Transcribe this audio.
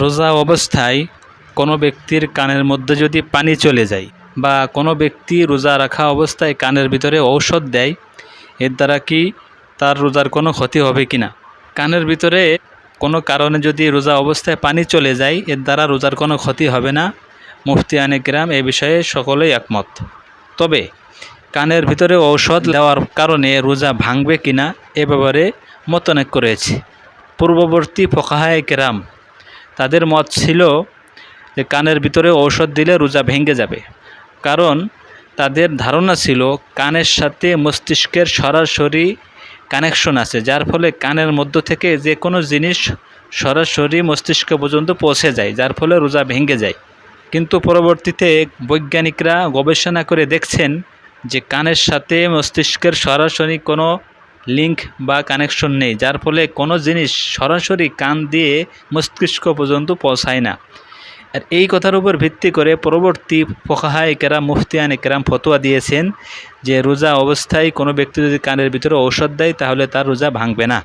রোজা অবস্থায় কোনো ব্যক্তির কানের মধ্যে যদি পানি চলে যায় বা কোনো ব্যক্তি রোজা রাখা অবস্থায় কানের ভিতরে ঔষধ দেয়, এর দ্বারা কি তার রোজার কোনো ক্ষতি হবে কি না? কানের ভিতরে কোনো কারণে যদি রোজা অবস্থায় পানি চলে যায়, এর দ্বারা রোজার কোনো ক্ষতি হবে না। মুফতি আনে আনেকরাম এ বিষয়ে সকলেই একমত। তবে কানের ভিতরে ঔষধ দেওয়ার কারণে রোজা ভাঙবে কিনা এ ব্যাপারে মতনেক করেছে পূর্ববর্তী ফকাহায় কেরাম তাদের মত ছিল যে কানের ভিতরে ঔষধ দিলে রোজা ভেঙে যাবে। কারণ তাদের ধারণা ছিল কানের সাথে মস্তিষ্কের সরাসরি কানেকশন আছে, যার ফলে কানের মধ্য থেকে যে কোনো জিনিস সরাসরি মস্তিষ্ক পর্যন্ত পৌঁছে যায়, যার ফলে রোজা ভেঙে যায়। কিন্তু পরবর্তীতে বৈজ্ঞানিকরা গবেষণা করে দেখছেন যে কানের সাথে মস্তিষ্কের সরাসরি কোনো লিঙ্ক বা কানেকশন নেই, যার ফলে কোনো জিনিস সরাসরি কান দিয়ে মস্তিষ্ক পর্যন্ত পৌঁছায় না। আর এই কথার উপর ভিত্তি করে পরবর্তী ফোকাহা কেরাম, মুফতিয়ান কেরাম ফতোয়া দিয়েছেন যে, রোজা অবস্থায় কোনো ব্যক্তি যদি কানের ভিতরে ঔষধ দেয়, তাহলে তার রোজা ভাঙবে না।